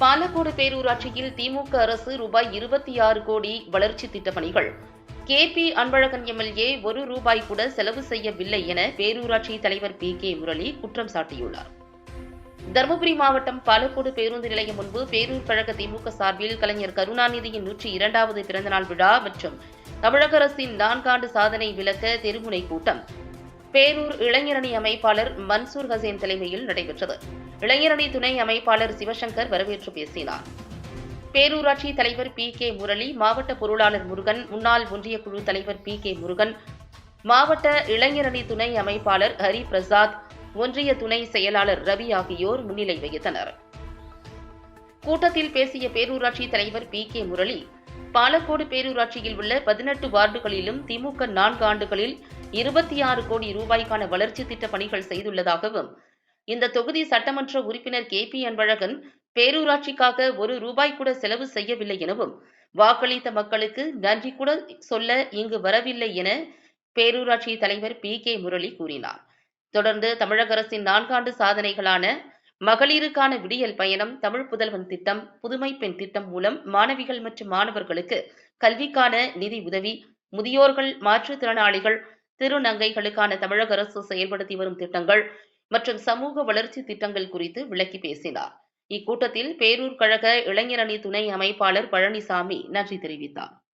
பாலக்கோடு பேரூராட்சியில் திமுக அரசு ரூபாய் இருபத்தி ஆறு கோடி வளர்ச்சி திட்டப் பணிகள் கே பி அன்பழகன் எம்எல்ஏ ஒரு ரூபாய் கூட செலவு செய்யவில்லை என பேரூராட்சி தலைவர் பி கே முரளி குற்றம் சாட்டியுள்ளார். தருமபுரி மாவட்டம் பாலக்கோடு பேருந்து நிலையம் முன்பு பேரூர் கழக திமுக சார்பில் கலைஞர் கருணாநிதியின் நூற்றி இரண்டாவது பிறந்தநாள் விழா மற்றும் தமிழக அரசின் நான்காண்டு சாதனை விளக்க தெருமுனை கூட்டம். பேரூர் இளைஞரணி அமைப்பாளர் மன்சூர் ஹசேன் தலைமையில் நடைபெற்றது. இளைஞரணி துணை அமைப்பாளர் சிவசங்கர் வரவேற்று பேசினார். பேரூராட்சி தலைவர் பி கே முரளி மாவட்ட பொருளாளர் முருகன் முன்னாள் ஒன்றிய குழு தலைவர் பி கே முருகன் மாவட்ட இளைஞரணி துணை அமைப்பாளர் ஹரி பிரசாத் ஒன்றிய துணை செயலாளர் ரவி ஆகியோர் முன்னிலை வகித்தனர். கூட்டத்தில் பேசிய பேரூராட்சி தலைவர் பி கே முரளி பாலக்கோடு பேரூராட்சியில் உள்ள பதினெட்டு வார்டுகளிலும் திமுக நான்கு ஆண்டுகளில் இருபத்தி ஆறு கோடி ரூபாய்க்கான வளர்ச்சி திட்ட பணிகள் செய்துள்ளதாகவும் இந்த தொகுதி சட்டமன்ற உறுப்பினர் கே பி அன்பழகன் பேரூராட்சிக்காக ஒரு ரூபாய் கூட செலவு செய்யவில்லை எனவும் வாக்களித்த மக்களுக்கு நன்றி கூட சொல்ல இங்கு வரவில்லை என பேரூராட்சி தலைவர் பி கே முரளி கூறினார். தொடர்ந்து தமிழக அரசின் நான்காண்டு சாதனைகளான மகளிருக்கான விடியல் பயணம் தமிழ் புதல்வன் திட்டம் புதுமை பெண் திட்டம் மூலம் மாணவிகள் மற்றும் மாணவர்களுக்கு கல்விக்கான நிதி உதவி முதியோர்கள் மாற்றுத்திறனாளிகள் திருநங்கைகளுக்கான தமிழக அரசு செயல்படுத்தி வரும் திட்டங்கள் மற்றும் சமூக வளர்ச்சி திட்டங்கள் குறித்து விளக்கி பேசினார். இக்கூட்டத்தில் பேரூர் கழக இளைஞரணி துணை அமைப்பாளர் பழனிசாமி நன்றி தெரிவித்தார்.